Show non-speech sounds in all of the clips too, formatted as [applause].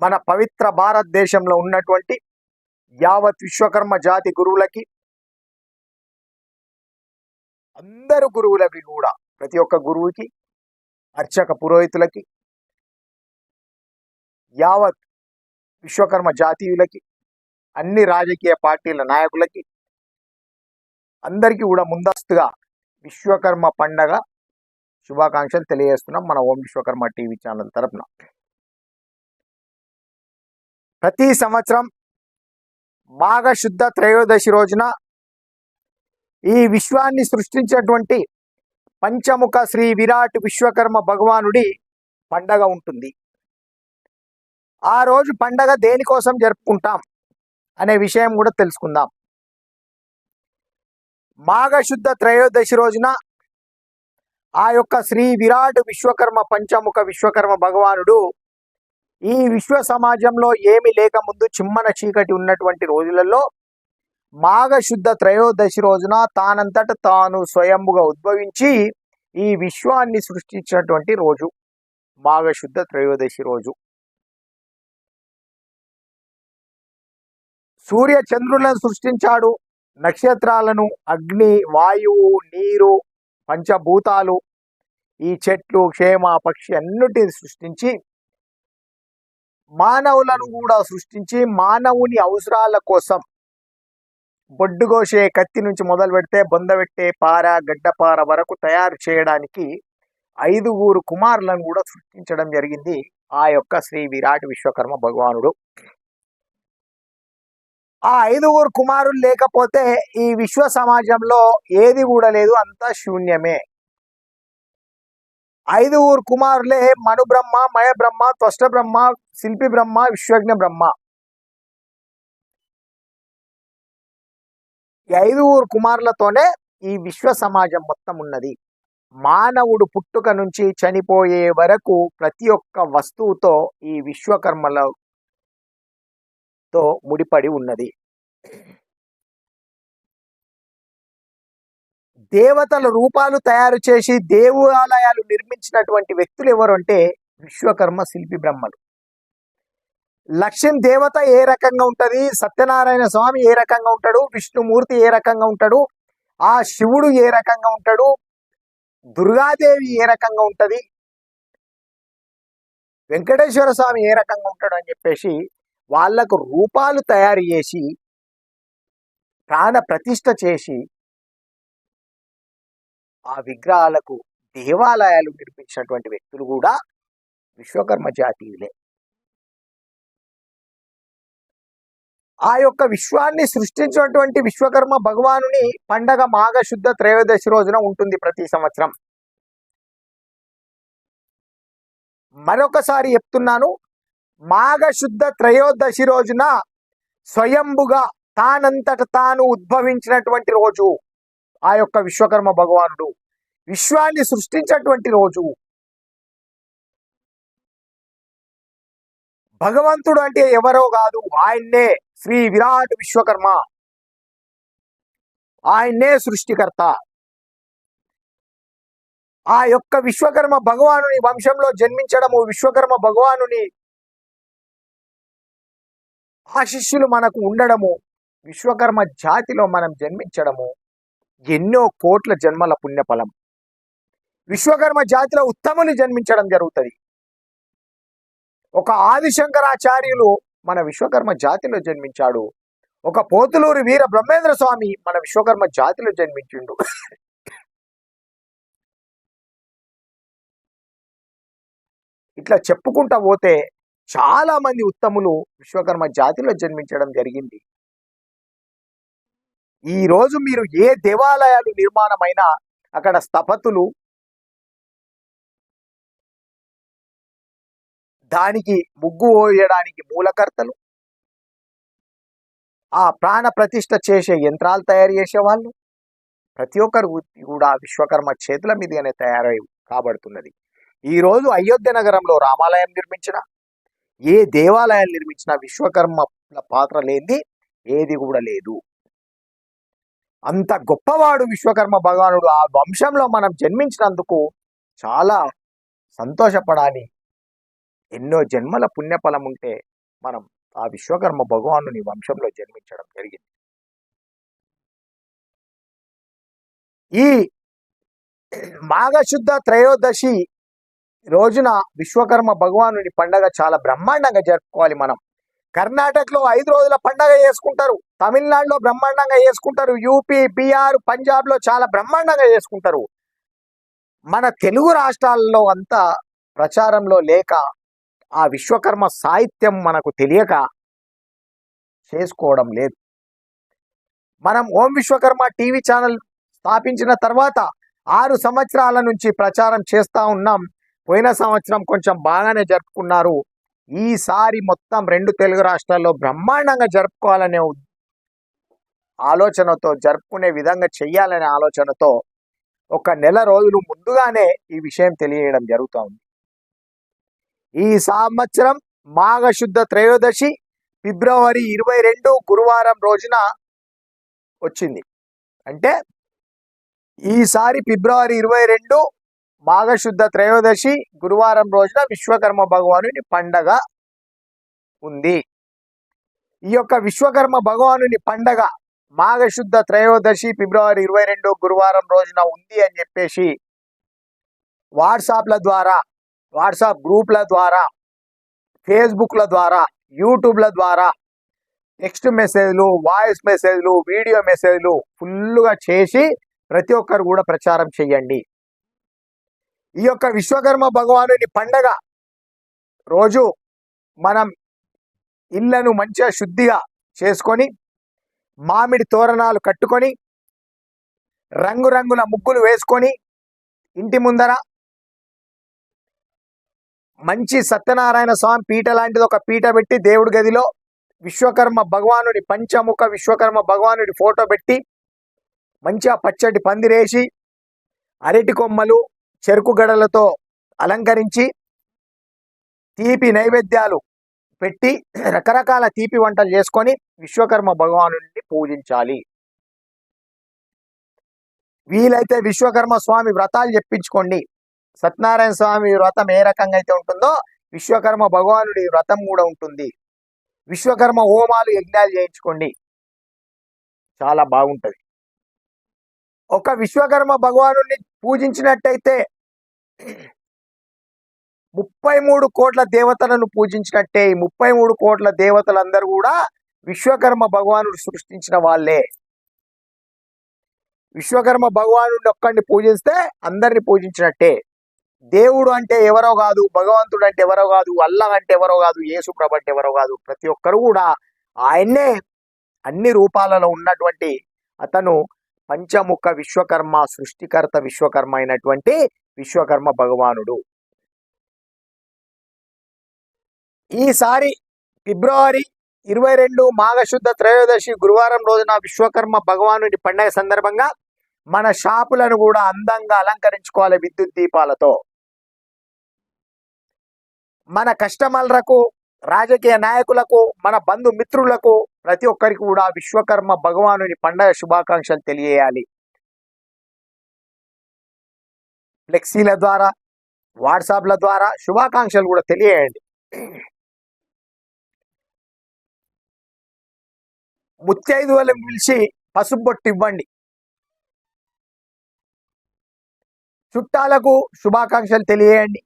మన పవిత్ర భారతదేశంలో ఉన్నటువంటి యావత్ విశ్వకర్మ జాతి గురువులకి అందరు గురువులకి కూడా ప్రతి ఒక్క గురువుకి అర్చక పురోహితులకి యావత్ విశ్వకర్మ జాతీయులకి అన్ని రాజకీయ పార్టీల నాయకులకి అందరికీ కూడా ముందస్తుగా విశ్వకర్మ పండగ శుభాకాంక్షలు తెలియజేస్తున్నాం మన ఓం విశ్వకర్మ టీవీ ఛానల్ తరపున. ప్రతి సంవత్సరం మాఘశుద్ధ త్రయోదశి రోజున ఈ విశ్వాన్ని సృష్టించినటువంటి పంచముఖ శ్రీ విరాట్ విశ్వకర్మ భగవానుడి పండగ ఉంటుంది. ఆ రోజు పండగ దేనికోసం జరుపుకుంటాం అనే విషయం కూడా తెలుసుకుందాం. మాఘశుద్ధ త్రయోదశి రోజున ఆ యొక్క శ్రీ విరాట్ విశ్వకర్మ పంచముఖ విశ్వకర్మ భగవానుడు ఈ విశ్వ సమాజంలో ఏమి లేకముందు చిమ్మన చీకటి ఉన్నటువంటి రోజులలో మాఘశుద్ధ త్రయోదశి రోజున తానంతట తాను స్వయంగా ఉద్భవించి ఈ విశ్వాన్ని సృష్టించినటువంటి రోజు మాఘశుద్ధ త్రయోదశి రోజు. సూర్య చంద్రులను సృష్టించాడు. నక్షత్రాలను అగ్ని వాయువు నీరు పంచభూతాలు ఈ చెట్లు క్షేమ పక్షి అన్నిటిని సృష్టించి మానవులను కూడా సృష్టించి మానవుని అవసరాల కోసం బొడ్డుగోసే కత్తి నుంచి మొదలు పెడితే బొందబెట్టే పార గడ్డపార వరకు తయారు చేయడానికి ఐదుగురు కుమారులను కూడా సృష్టించడం జరిగింది ఆ యొక్క శ్రీ విరాట్ విశ్వకర్మ భగవానుడు. ఆ ఐదుగురు కుమారులు లేకపోతే ఈ విశ్వ సమాజంలో ఏది కూడా లేదు అంతా శూన్యమే. ఐదుగురు కుమారులే మను బ్రహ్మ మయ బ్రహ్మ త్వష్ట బ్రహ్మ శిల్పి బ్రహ్మ విశ్వజ్ఞ బ్రహ్మ ఈ ఐదుగురు కుమారులతోనే ఈ విశ్వ సమాజం మొత్తం ఉన్నది. మానవుడు పుట్టుక నుంచి చనిపోయే వరకు ప్రతి ఒక్క వస్తువుతో ఈ విశ్వకర్మలతో ముడిపడి ఉన్నది. దేవతల రూపాలు తయారు చేసి దేవాలయాలు నిర్మించినటువంటి వ్యక్తులు ఎవరు అంటే విశ్వకర్మ శిల్పి బ్రహ్మలు. లక్ష్మీ దేవత ఏ రకంగా ఉంటుంది? సత్యనారాయణ స్వామి ఏ రకంగా ఉంటాడు? విష్ణుమూర్తి ఏ రకంగా ఉంటాడు? ఆ శివుడు ఏ రకంగా ఉంటాడు? దుర్గాదేవి ఏ రకంగా ఉంటుంది? వెంకటేశ్వర స్వామి ఏ రకంగా ఉంటాడు అని చెప్పేసి వాళ్ళకు రూపాలు తయారు చేసి ప్రాణ ప్రతిష్ట చేసి ఆ విగ్రహాలకు దేవాలయాలు నిర్మించినటువంటి వ్యక్తులు కూడా విశ్వకర్మ జాతీయులే. ఆ యొక్క విశ్వాన్ని సృష్టించినటువంటి విశ్వకర్మ భగవానుని పండగ మాఘశుద్ధ త్రయోదశి రోజున ఉంటుంది ప్రతి సంవత్సరం. మరొకసారి చెప్తున్నాను మాఘశుద్ధ త్రయోదశి రోజున స్వయంభుగా తానంతట తాను ఉద్భవించినటువంటి రోజు ఆ యొక్క విశ్వకర్మ భగవానుడు విశ్వాన్ని సృష్టించినటువంటి రోజు. భగవంతుడు అంటే ఎవరో కాదు ఆయన్నే శ్రీ విరాట్ విశ్వకర్మ. ఆయన్నే సృష్టికర్త. ఆ యొక్క విశ్వకర్మ భగవానుని వంశంలో జన్మించడము విశ్వకర్మ భగవానుని ఆశిష్యులు మనకు ఉండడము విశ్వకర్మ జాతిలో మనం జన్మించడము ఎన్నో కోట్ల జన్మల పుణ్యఫలం. విశ్వకర్మ జాతిలో ఉత్తములు జన్మించడం జరుగుతుంది. ఒక ఆదిశంకరాచార్యులు మన విశ్వకర్మ జాతిలో జన్మించాడు. ఒక పోతులూరి వీర బ్రహ్మేంద్ర స్వామి మన విశ్వకర్మ జాతిలో జన్మించిండు. ఇట్లా చెప్పుకుంటా పోతే చాలా మంది ఉత్తములు విశ్వకర్మ జాతిలో జన్మించడం జరిగింది. ఈ రోజు మీరు ఏ దేవాలయాలు నిర్మాణమైనా అక్కడ స్థపతులు దానికి ముగ్గు పోయడానికి మూలకర్తలు ఆ ప్రాణ ప్రతిష్ట చేసే యంత్రాలు తయారు చేసే వాళ్ళు ప్రతి ఒక్కరు కూడా విశ్వకర్మ చేతుల మీదనే తయారై కాబడుతున్నది. ఈ రోజు అయోధ్య నగరంలో రామాలయం నిర్మించిన ఏ దేవాలయాలు నిర్మించిన విశ్వకర్మ పాత్ర లేనిది ఏది కూడా లేదు. అంత గొప్పవాడు విశ్వకర్మ భగవానుడు. ఆ వంశంలో మనం జన్మించినందుకు చాలా సంతోషపడాలి. ఎన్నో జన్మల పుణ్యఫలం ఉంటే మనం ఆ విశ్వకర్మ భగవానుని వంశంలో జన్మించడం జరిగింది. ఈ మాఘశుద్ధ త్రయోదశి రోజున విశ్వకర్మ భగవానుని పండగ చాలా బ్రహ్మాండంగా జరుపుకోవాలి మనం. కర్ణాటకలో ఐదు రోజుల పండగ చేసుకుంటారు. తమిళనాడులో బ్రహ్మాండంగా చేసుకుంటారు. యూపీ బీఆర్ పంజాబ్లో చాలా బ్రహ్మాండంగా చేసుకుంటారు. మన తెలుగు రాష్ట్రాల్లో అంతా ప్రచారంలో లేక ఆ విశ్వకర్మ సాహిత్యం మనకు తెలియక చేసుకోవడం లేదు. మనం ఓం విశ్వకర్మ టీవీ ఛానల్ స్థాపించిన తర్వాత ఆరు సంవత్సరాల నుంచి ప్రచారం చేస్తా ఉన్నాం. పోయిన సంవత్సరం కొంచెం బాగానే జరుపుకున్నారు. ఈసారి మొత్తం రెండు తెలుగు రాష్ట్రాల్లో బ్రహ్మాండంగా జరుపుకోవాలనే ఆలోచనతో జరుపుకునే విధంగా చెయ్యాలనే ఆలోచనతో ఒక నెల రోజులు ముందుగానే ఈ విషయం తెలియడం జరుగుతోంది ఈ సంవత్సరం మాఘశుద్ధ త్రయోదశి ఫిబ్రవరి ఇరవై రెండు గురువారం రోజున వచ్చింది. అంటే ఈసారి ఫిబ్రవరి ఇరవై రెండు మాఘశుద్ధ త్రయోదశి గురువారం రోజున విశ్వకర్మ భగవానుని పండగ ఉంది. ఈ యొక్క విశ్వకర్మ భగవానుని పండగ మాఘశుద్ధ త్రయోదశి ఫిబ్రవరి ఇరవై రెండు గురువారం రోజున ఉంది అని చెప్పేసి వాట్సాప్ల ద్వారా వాట్సాప్ గ్రూప్ల ద్వారా ఫేస్బుక్ల ద్వారా యూట్యూబ్ల ద్వారా టెక్స్ట్ మెసేజ్లు వాయిస్ మెసేజ్లు వీడియో మెసేజ్లు ఫుల్గా చేసి ప్రతి ఒక్కరు కూడా ప్రచారం చేయండి. ఈ యొక్క విశ్వకర్మ భగవానుని పండగ రోజు మనం ఇళ్ళను మంచిగా శుద్ధిగా చేసుకొని మామిడి తోరణాలు కట్టుకొని రంగురంగుల ముగ్గులు వేసుకొని ఇంటి ముందర మంచి సత్యనారాయణ స్వామి పీట లాంటిది ఒక పీట పెట్టి దేవుడి గదిలో విశ్వకర్మ భగవానుడి పంచముఖ విశ్వకర్మ భగవానుడి ఫోటో పెట్టి మంచిగా పచ్చటి పందిరేసి అరటి కొమ్మలు చెరుకు గడలతో అలంకరించి తీపి నైవేద్యాలు పెట్టి రకరకాల తీపి వంటలు చేసుకొని విశ్వకర్మ భగవానుడిని పూజించాలి. వీలైతే విశ్వకర్మ స్వామి వ్రతాలు చెప్పించుకోండి. సత్యనారాయణ స్వామి వ్రతం ఏ రకంగా అయితే ఉంటుందో విశ్వకర్మ భగవానుడి వ్రతం కూడా ఉంటుంది. విశ్వకర్మ హోమాలు యజ్ఞాలు చేయించుకోండి. చాలా బాగుంటుంది. ఒక విశ్వకర్మ భగవానుడిని పూజించినట్టయితే ముప్పై మూడు కోట్ల దేవతలను పూజించినట్టే ఈ ముప్పై మూడు కోట్ల దేవతలందరూ కూడా విశ్వకర్మ భగవానుడు సృష్టించిన వాళ్ళే. విశ్వకర్మ భగవానుడిని ఒక్కడిని పూజిస్తే అందరిని పూజించినట్టే. దేవుడు అంటే ఎవరో కాదు భగవంతుడు అంటే ఎవరో కాదు అల్లా అంటే ఎవరో కాదు యేసు ప్రభు అంటే ఎవరో కాదు ప్రతి ఒక్కరు కూడా ఆయన్నే అన్ని రూపాలలో ఉన్నటువంటి అతను పంచముఖ విశ్వకర్మ సృష్టికర్త విశ్వకర్మ అయినటువంటి విశ్వకర్మ భగవానుడు. ఈసారి ఫిబ్రవరి ఇరవై రెండు మాఘశుద్ధ త్రయోదశి గురువారం రోజున విశ్వకర్మ భగవానుడి పండగ సందర్భంగా మన షాపులను కూడా అందంగా అలంకరించుకోవాలి విద్యుత్ దీపాలతో. మన కస్టమర్లకు రాజకీయ నాయకులకు మన బంధుమిత్రులకు ప్రతి ఒక్కరికి కూడా విశ్వకర్మ భగవానుని పండగ శుభాకాంక్షలు తెలియజేయాలి. ఫ్లెక్సీల ద్వారా వాట్సాప్ల ద్వారా శుభాకాంక్షలు కూడా తెలియజేయండి. ముత్తైదువులను పిలిచి పసుపు ఇవ్వండి. చుట్టాలకు శుభాకాంక్షలు తెలియజేయండి.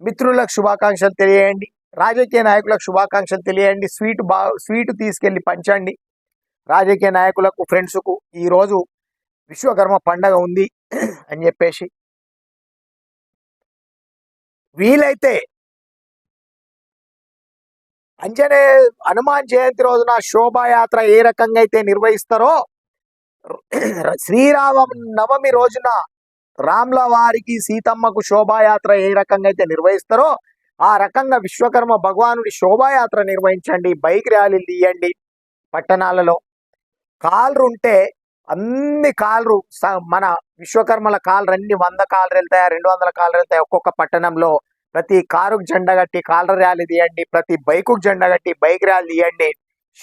మిత్రులకు శుభాకాంక్షలు తెలియజేయండి. రాజకీయ నాయకులకు శుభాకాంక్షలు తెలియండి. స్వీట్ బా స్వీట్ తీసుకెళ్ళి పంచండి. రాజకీయ నాయకులకు ఫ్రెండ్స్కు ఈరోజు విశ్వకర్మ పండగ ఉంది [clears throat] అని చెప్పేసి. వీలైతే అంజనే హనుమాన్ జయంతి రోజున శోభాయాత్ర ఏ రకంగా అయితే నిర్వహిస్తారో శ్రీరామ నవమి రోజున రామ్ల వారికి సీతమ్మకు శోభాయాత్ర ఏ రకంగా అయితే నిర్వహిస్తారో ఆ రకంగా విశ్వకర్మ భగవానుడి శోభాయాత్ర నిర్వహించండి బైక్ ర్యాలీలు తీయండి పట్టణాలలో. కాలరు ఉంటే అన్ని కాలరు స- మన విశ్వకర్మల కాలరు అన్ని వంద కాలరు వెళ్తాయా రెండు వందల కాలరు వెళ్తాయి ఒక్కొక్క పట్టణంలో. ప్రతి కారుకు జెండా కట్టి కాలర్ ర్యాలీ తీయండి ప్రతి బైకుకు జెండా కట్టి బైక్ ర్యాలీ తీయండి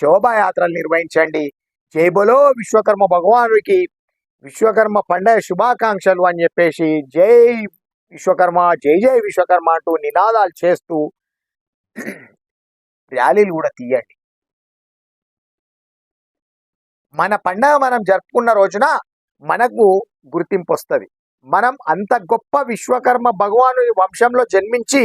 శోభాయాత్రలు నిర్వహించండి. జైబోలో విశ్వకర్మ భగవానుడికి విశ్వకర్మ పండగ శుభాకాంక్షలు అని చెప్పేసి జై విశ్వకర్మ జై జై విశ్వకర్మ అంటూ నినాదాలు చేస్తూ ర్యాలీలు కూడా తీయండి. మన పండగ మనం జరుపుకున్న రోజున మనకు గుర్తింపు వస్తుంది మనం అంత గొప్ప విశ్వకర్మ భగవాను వంశంలో జన్మించి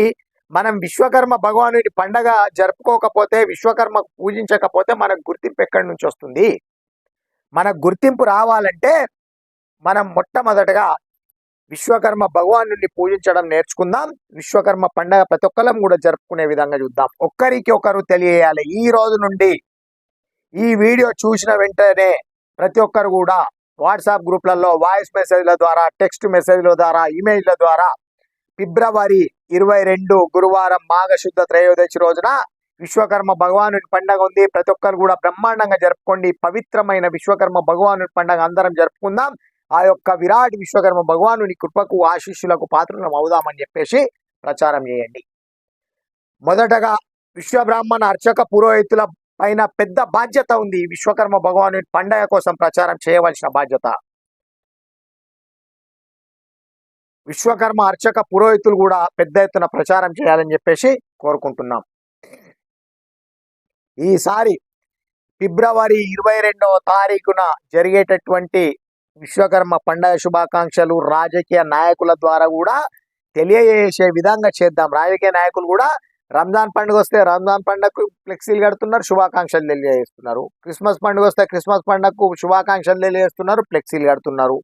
మనం విశ్వకర్మ భగవాను పండగ జరుపుకోకపోతే విశ్వకర్మ పూజించకపోతే మనకు గుర్తింపు ఎక్కడి నుంచి వస్తుంది? మనకు గుర్తింపు రావాలంటే మనం మొట్టమొదటగా విశ్వకర్మ భగవాను పూజించడం నేర్చుకుందాం. విశ్వకర్మ పండగ ప్రతి ఒక్కరం కూడా జరుపుకునే విధంగా చూద్దాం. ఒక్కరికి ఒకరు తెలియజేయాలి. ఈ రోజు నుండి ఈ వీడియో చూసిన వెంటనే ప్రతి ఒక్కరు కూడా వాట్సాప్ గ్రూప్లలో వాయిస్ మెసేజ్ల ద్వారా టెక్స్ట్ మెసేజ్ల ద్వారా ఇమెయిల్ల ద్వారా ఫిబ్రవరి ఇరవై రెండు గురువారం మాఘశుద్ధ త్రయోదశి రోజున విశ్వకర్మ భగవాను పండగ ఉంది. ప్రతి ఒక్కరు కూడా బ్రహ్మాండంగా జరుపుకోండి. పవిత్రమైన విశ్వకర్మ భగవాను పండగ అందరం జరుపుకుందాం. ఆ యొక్క విరాట్ విశ్వకర్మ భగవానుని కృపకు ఆశీస్సులకు పాత్రలం అవుదామని చెప్పేసి ప్రచారం చేయండి. మొదటగా విశ్వబ్రాహ్మణ అర్చక పురోహితుల పైన పెద్ద బాధ్యత ఉంది విశ్వకర్మ భగవాను పండగ కోసం ప్రచారం చేయవలసిన బాధ్యత. విశ్వకర్మ అర్చక పురోహితులు కూడా పెద్ద ఎత్తున ప్రచారం చేయాలని చెప్పేసి కోరుకుంటున్నాం. ఈసారి ఫిబ్రవరి ఇరవై రెండవ తారీఖున జరిగేటటువంటి విశ్వకర్మ పండగ శుభాకాంక్షలు రాజకీయ నాయకుల ద్వారా కూడా తెలియజేసే విధంగా చేద్దాం. రాజకీయ నాయకులు కూడా రంజాన్ పండుగ వస్తే రంజాన్ పండుగకు ఫ్లెక్సీలు కడుతున్నారు శుభాకాంక్షలు తెలియజేస్తున్నారు. క్రిస్మస్ పండుగ వస్తే క్రిస్మస్ పండుగకు శుభాకాంక్షలు తెలియజేస్తున్నారు ఫ్లెక్సీలు కడుతున్నారు.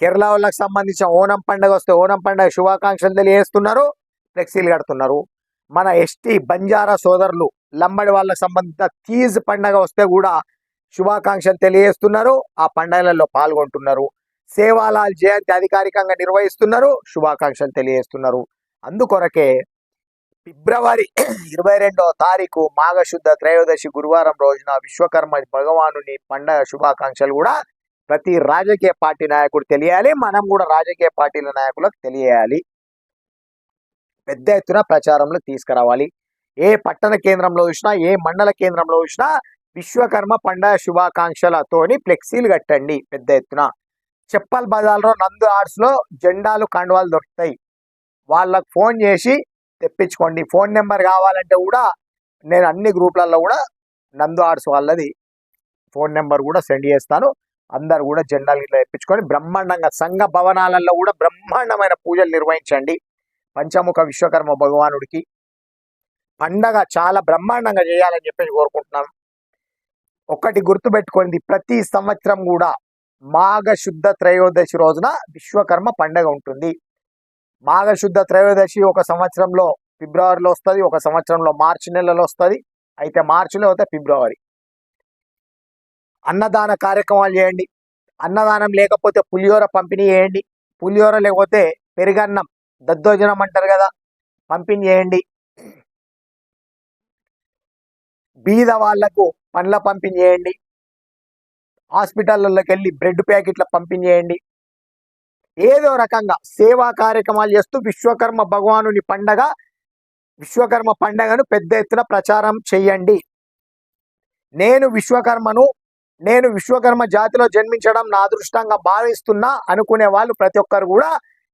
కేరళ వాళ్ళకి సంబంధించిన ఓనం పండుగ వస్తే ఓనం పండుగ శుభాకాంక్షలు తెలియజేస్తున్నారు ఫ్లెక్సీలు కడుతున్నారు. మన ఎస్టీ బంజారా సోదరులు లంబడి వాళ్ళకి సంబంధించిన తీజ్ పండగ వస్తే కూడా శుభాకాంక్షలు తెలియజేస్తున్నారు. ఆ పండుగలలో పాల్గొంటున్నారు. సేవాలాల్ జయంతి అధికారికంగా నిర్వహిస్తున్నారు. శుభాకాంక్షలు తెలియజేస్తున్నారు. అందుకొరకే ఫిబ్రవరి ఇరవై రెండవ తారీఖు మాఘశుద్ధ త్రయోదశి గురువారం రోజున విశ్వకర్మ భగవానుని పండగ శుభాకాంక్షలు కూడా ప్రతి రాజకీయ పార్టీ నాయకుడు తెలియాలి. మనం కూడా రాజకీయ పార్టీల నాయకులకు తెలియాలి. పెద్ద ఎత్తున ప్రచారంలో తీసుకురావాలి. ఏ పట్టణ కేంద్రంలో చూసినా ఏ మండల కేంద్రంలో చూసినా విశ్వకర్మ పండగ శుభాకాంక్షలతోని ఫ్లెక్సీలు కట్టండి పెద్ద ఎత్తున. చెప్పల్ బజార్లో నందు ఆర్ట్స్లో జెండాలు కండువాలు దొరుకుతాయి. వాళ్ళకు ఫోన్ చేసి తెప్పించుకోండి. ఫోన్ నెంబర్ కావాలంటే కూడా నేను అన్ని గ్రూప్లలో కూడా నందు ఆర్ట్స్ వాళ్ళది ఫోన్ నెంబర్ కూడా సెండ్ చేస్తాను. అందరు కూడా జెండాలు ఇట్లా తెప్పించుకొని బ్రహ్మాండంగా సంఘ భవనాలలో కూడా బ్రహ్మాండమైన పూజలు నిర్వహించండి. పంచముఖ విశ్వకర్మ భగవానుడికి. పండగ చాలా బ్రహ్మాండంగా చేయాలని చెప్పేసి కోరుకుంటున్నాను. ఒకటి గుర్తుపెట్టుకోండి. ప్రతి సంవత్సరం కూడా మాఘశుద్ధ త్రయోదశి రోజున విశ్వకర్మ పండగ ఉంటుంది. మాఘశుద్ధ త్రయోదశి ఒక సంవత్సరంలో ఫిబ్రవరిలో వస్తుంది ఒక సంవత్సరంలో మార్చి నెలలో వస్తుంది అయితే మార్చిలో అయితే ఫిబ్రవరి. అన్నదాన కార్యక్రమాలు చేయండి. అన్నదానం లేకపోతే పులిహోర పంపిణీ చేయండి. పులిహోర లేకపోతే పెరుగన్నం దద్దోజనం అంటారు కదా పంపిణీ చేయండి. బీద వాళ్ళకు పండ్ల పంపిణీ చేయండి వెళ్ళి బ్రెడ్ ప్యాకెట్ల పంపిణీ చేయండి ఏదో రకంగా సేవా కార్యక్రమాలు చేస్తూ విశ్వకర్మ భగవానుని పండగ విశ్వకర్మ పండగను పెద్ద ఎత్తున ప్రచారం చేయండి. నేను విశ్వకర్మను నేను విశ్వకర్మ జాతిలో జన్మించడం నా అదృష్టంగా భావిస్తున్నా అనుకునే వాళ్ళు ప్రతి ఒక్కరు కూడా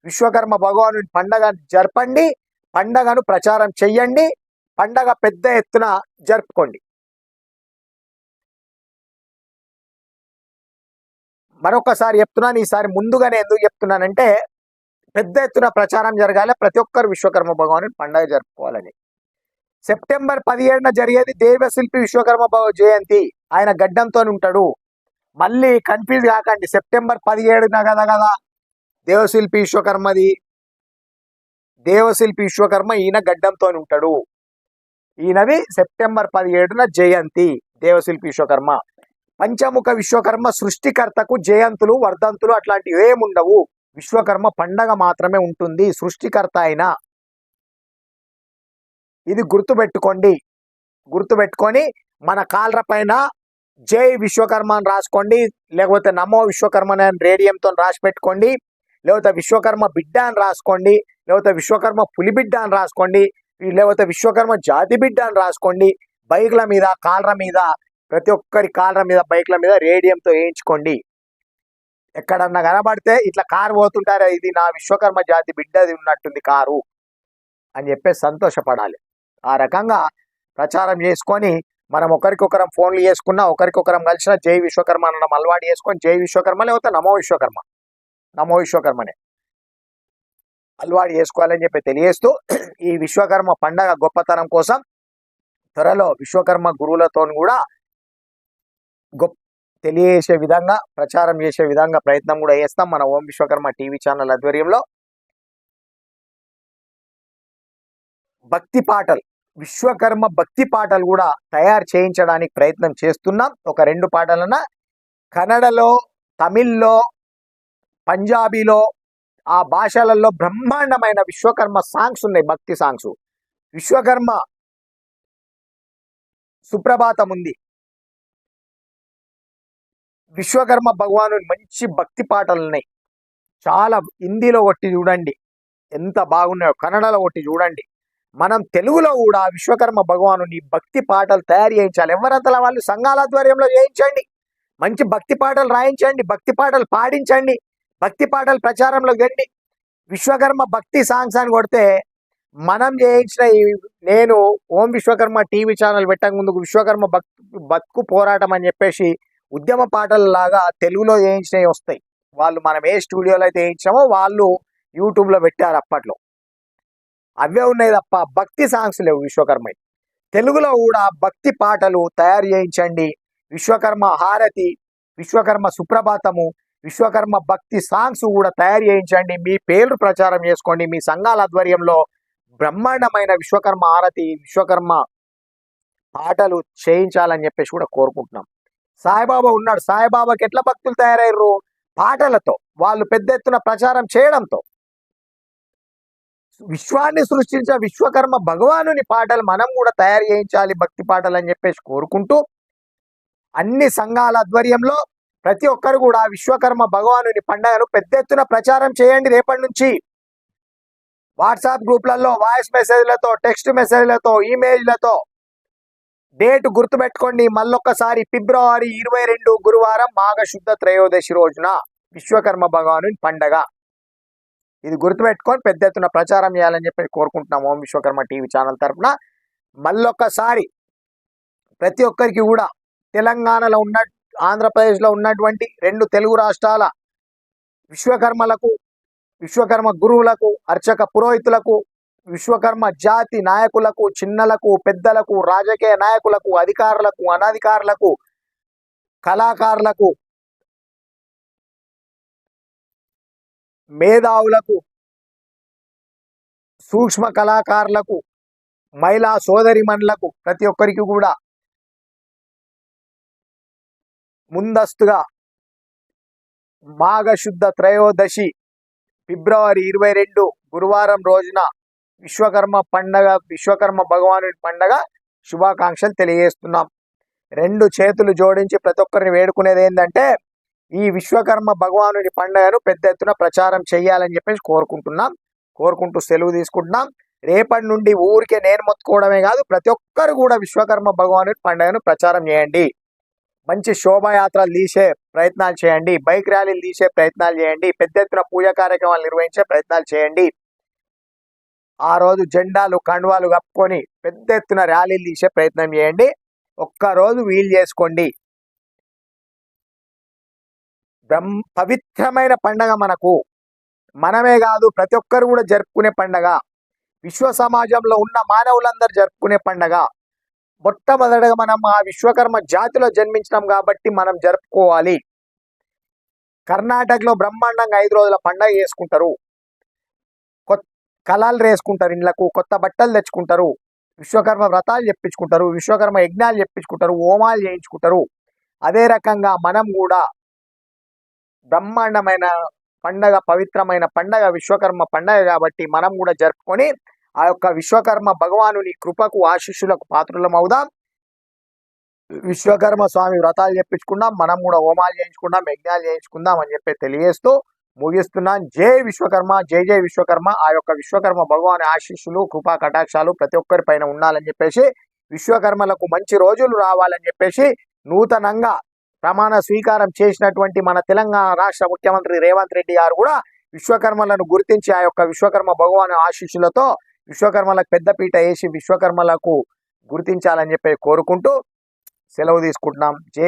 విశ్వకర్మ భగవానుని పండగ జరపండి పండగను ప్రచారం చెయ్యండి పండగ పెద్ద ఎత్తున జరుపుకోండి. మరొకసారి చెప్తున్నాను ఈసారి ముందుగానే ఎందుకు చెప్తున్నానంటే పెద్ద ఎత్తున ప్రచారం జరగాలి ప్రతి ఒక్కరు విశ్వకర్మ భగవాను పండగ జరుపుకోవాలని. సెప్టెంబర్ పదిహేడున జరిగేది దేవశిల్పి విశ్వకర్మ జయంతి. ఆయన గడ్డంతో ఉంటాడు. మళ్ళీ కన్ఫ్యూజ్ కాకండి. సెప్టెంబర్ పదిహేడున కదా కదా దేవశిల్పి విశ్వకర్మది. దేవశిల్పి విశ్వకర్మ ఈయన గడ్డంతో ఉంటాడు. ఈయనది సెప్టెంబర్ పదిహేడున జయంతి దేవశిల్పి విశ్వకర్మ. పంచముఖ విశ్వకర్మ సృష్టికర్తకు జయంతులు వర్ధంతులు అట్లాంటివి ఏముండవు. విశ్వకర్మ పండగ మాత్రమే ఉంటుంది సృష్టికర్త అయిన. ఇది గుర్తుపెట్టుకోండి. గుర్తుపెట్టుకొని మన కాళ్ళ పైన జై విశ్వకర్మ అని రాసుకోండి లేకపోతే నమో విశ్వకర్మ అని రేడియంతో రాసి పెట్టుకోండి లేకపోతే విశ్వకర్మ బిడ్డ అని రాసుకోండి లేకపోతే విశ్వకర్మ పులి బిడ్డ అని రాసుకోండి లేకపోతే విశ్వకర్మ జాతి బిడ్డ అని రాసుకోండి బైక్ల మీద కాళ్ళ మీద ప్రతి ఒక్కరి కాళ్ళ మీద బైక్ల మీద రేడియంతో వేయించుకోండి. ఎక్కడన్నా కనబడితే ఇట్లా కారు పోతుంటారే ఇది నా విశ్వకర్మ జాతి బిడ్డది ఉన్నట్టుంది కారు అని చెప్పేసి సంతోషపడాలి. ఆ రకంగా ప్రచారం చేసుకొని మనం ఒకరికొకరం ఫోన్లు చేసుకున్నా ఒకరికొకరం కలిసిన జై విశ్వకర్మ అనడం అలవాటు చేసుకొని జై విశ్వకర్మ లేకపోతే నమో విశ్వకర్మ. నమో విశ్వకర్మనే. అలవాటు చేసుకోవాలని చెప్పి తెలియజేస్తూ ఈ విశ్వకర్మ పండగ గొప్పతనం కోసం త్వరలో విశ్వకర్మ గురువులతో కూడా గొప్ప తెలియజేసే విధంగా ప్రచారం చేసే విధంగా ప్రయత్నం కూడా చేస్తాం మన ఓం విశ్వకర్మ టీవీ ఛానల్ ఆధ్వర్యంలో. భక్తి పాటలు విశ్వకర్మ భక్తి పాటలు కూడా తయారు చేయించడానికి ప్రయత్నం చేస్తున్నాం. ఒక రెండు పాటలన కన్నడలో తమిళ్ళో పంజాబీలో ఆ భాషలలో బ్రహ్మాండమైన విశ్వకర్మ సాంగ్స్ ఉన్నాయి భక్తి సాంగ్స్. విశ్వకర్మ సుప్రభాతం ఉంది. విశ్వకర్మ భగవాను మంచి భక్తి పాటలు ఉన్నాయి చాలా హిందీలో కొట్టి చూడండి. ఎంత బాగున్నాయో కన్నడలో కొట్టి చూడండి. మనం తెలుగులో కూడా విశ్వకర్మ భగవాను భక్తి పాటలు తయారు చేయించాలి. ఎవరంతలా వాళ్ళు సంఘాల ఆధ్వర్యంలో చేయించండి. మంచి భక్తి పాటలు రాయించండి. భక్తి పాటలు పాడించండి. భక్తి పాటలు ప్రచారంలో గండి. విశ్వకర్మ భక్తి సాంగ్స్ అని కొడితే మనం చేయించిన నేను ఓం విశ్వకర్మ టీవీ ఛానల్ పెట్టక ముందుకు విశ్వకర్మ భక్ బతుకు పోరాటం అని చెప్పేసి ఉద్యమ పాటలలాగా తెలుగులో చేయించినవి వస్తాయి. వాళ్ళు మనం ఏ స్టూడియోలో అయితే వేయించామో వాళ్ళు యూట్యూబ్లో పెట్టారు అప్పట్లో. అవే ఉన్నాయి తప్ప భక్తి సాంగ్స్ లేవు విశ్వకర్మ తెలుగులో కూడా భక్తి పాటలు తయారు చేయించండి. విశ్వకర్మ హారతి విశ్వకర్మ సుప్రభాతము విశ్వకర్మ భక్తి సాంగ్స్ కూడా తయారు చేయించండి. మీ పేర్లు ప్రచారం చేసుకోండి. మీ సంఘాల ఆధ్వర్యంలో బ్రహ్మాండమైన విశ్వకర్మ హారతి విశ్వకర్మ పాటలు చేయించాలని చెప్పేసి కూడా కోరుకుంటున్నాం. సాయిబాబా ఉన్నాడు. సాయిబాబాకి ఎట్లా భక్తులు తయారయ్యారు? పాటలతో వాళ్ళు పెద్ద ఎత్తున ప్రచారం చేయడంతో. విశ్వాన్ని సృష్టించిన విశ్వకర్మ భగవానుని పాటలు మనం కూడా తయారు చేయించాలి భక్తి పాటలు అని చెప్పేసి కోరుకుంటూ అన్ని సంఘాల ఆధ్వర్యంలో ప్రతి ఒక్కరు కూడా విశ్వకర్మ భగవానుని పండుగను పెద్ద ఎత్తున ప్రచారం చేయండి రేపటి నుంచి. వాట్సాప్ గ్రూప్లలో వాయిస్ మెసేజ్లతో టెక్స్ట్ మెసేజ్లతో ఈమెయిల్లతో. డేట్ గుర్తుపెట్టుకోండి. మళ్ళొక్కసారి ఫిబ్రవరి ఇరవై రెండు గురువారం మాఘశుద్ధ త్రయోదశి రోజున విశ్వకర్మ భగవాను పండగ. ఇది గుర్తుపెట్టుకొని పెద్ద ఎత్తున ప్రచారం చేయాలని చెప్పి కోరుకుంటున్నాం ఓం విశ్వకర్మ టీవీ ఛానల్ తరఫున మళ్ళొక్కసారి ప్రతి ఒక్కరికి కూడా తెలంగాణలో ఉన్న ఆంధ్రప్రదేశ్లో ఉన్నటువంటి రెండు తెలుగు రాష్ట్రాల విశ్వకర్మలకు విశ్వకర్మ గురువులకు అర్చక పురోహితులకు విశ్వకర్మ జాతి నాయకులకు చిన్నలకు పెద్దలకు రాజకీయ నాయకులకు అధికారులకు అనధికారులకు కళాకారులకు మేధావులకు సూక్ష్మ కళాకారులకు మహిళా సోదరిమణులకు ప్రతి ఒక్కరికి కూడా ముందస్తుగా మాఘశుద్ధ త్రయోదశి ఫిబ్రవరి ఇరవై రెండు గురువారం రోజున విశ్వకర్మ పండగ విశ్వకర్మ భగవానుడి పండగ శుభాకాంక్షలు తెలియజేస్తున్నాం. రెండు చేతులు జోడించి ప్రతి ఒక్కరిని వేడుకునేది ఏంటంటే ఈ విశ్వకర్మ భగవానుడి పండగను పెద్ద ఎత్తున ప్రచారం చేయాలని చెప్పేసి కోరుకుంటున్నాం. కోరుకుంటూ సెలవు తీసుకుంటున్నాం. రేపటి నుండి ఊరికే నేను మొత్తుకోవడమే కాదు ప్రతి ఒక్కరు కూడా విశ్వకర్మ భగవానుడి పండుగను ప్రచారం చేయండి. మంచి శోభాయాత్రలు తీసే ప్రయత్నాలు చేయండి. బైక్ ర్యాలీలు తీసే ప్రయత్నాలు చేయండి. పెద్ద ఎత్తున పూజా కార్యక్రమాలు నిర్వహించే ప్రయత్నాలు చేయండి. ఆ రోజు జెండాలు కండువాలు కప్పుకొని పెద్ద ఎత్తున ర్యాలీలు తీసే ప్రయత్నం చేయండి. ఒక్క రోజు వీలు చేసుకోండి. బ్రహ్మ పవిత్రమైన పండగ మనకు. మనమే కాదు ప్రతి ఒక్కరు కూడా జరుపుకునే పండగ. విశ్వ సమాజంలో ఉన్న మానవులందరూ జరుపుకునే పండగ. మొట్టమొదటిగా మనం ఆ విశ్వకర్మ జాతిలో జన్మించినాం కాబట్టి మనం జరుపుకోవాలి. కర్ణాటకలో బ్రహ్మాండంగా ఐదు రోజుల పండగ చేసుకుంటారు. కళాలు వేసుకుంటారు ఇండ్లకు కొత్త బట్టలు తెచ్చుకుంటారు. విశ్వకర్మ వ్రతాలు చెప్పించుకుంటారు. విశ్వకర్మ యజ్ఞాలు చెప్పించుకుంటారు. హోమాలు చేయించుకుంటారు. అదే రకంగా మనం కూడా బ్రహ్మాండమైన పండగ పవిత్రమైన పండగ విశ్వకర్మ పండగ కాబట్టి మనం కూడా జరుపుకొని ఆ యొక్క విశ్వకర్మ భగవానుని కృపకు ఆశిష్యులకు పాత్రులమవుదాం విశ్వకర్మ స్వామి వ్రతాలు చెప్పించుకుందాం. మనం కూడా హోమాలు చేయించుకుందాం యజ్ఞాలు చేయించుకుందాం అని చెప్పి తెలియజేస్తూ ముగిస్తున్నాను జై విశ్వకర్మ జై జై విశ్వకర్మ. ఆ యొక్క విశ్వకర్మ భగవాన్ ఆశీస్సులు కృపా కటాక్షాలు ప్రతి ఒక్కరి పైన ఉండాలని చెప్పేసి విశ్వకర్మలకు మంచి రోజులు రావాలని చెప్పేసి నూతనంగా ప్రమాణ స్వీకారం చేసినటువంటి మన తెలంగాణ రాష్ట్ర ముఖ్యమంత్రి రేవంత్ రెడ్డి గారు కూడా విశ్వకర్మలను గుర్తించి ఆ యొక్క విశ్వకర్మ భగవాన్ ఆశీస్సులతో విశ్వకర్మలకు పెద్దపీట వేసి విశ్వకర్మలకు గుర్తించాలని చెప్పి కోరుకుంటూ సెలవు తీసుకుంటున్నాం. జై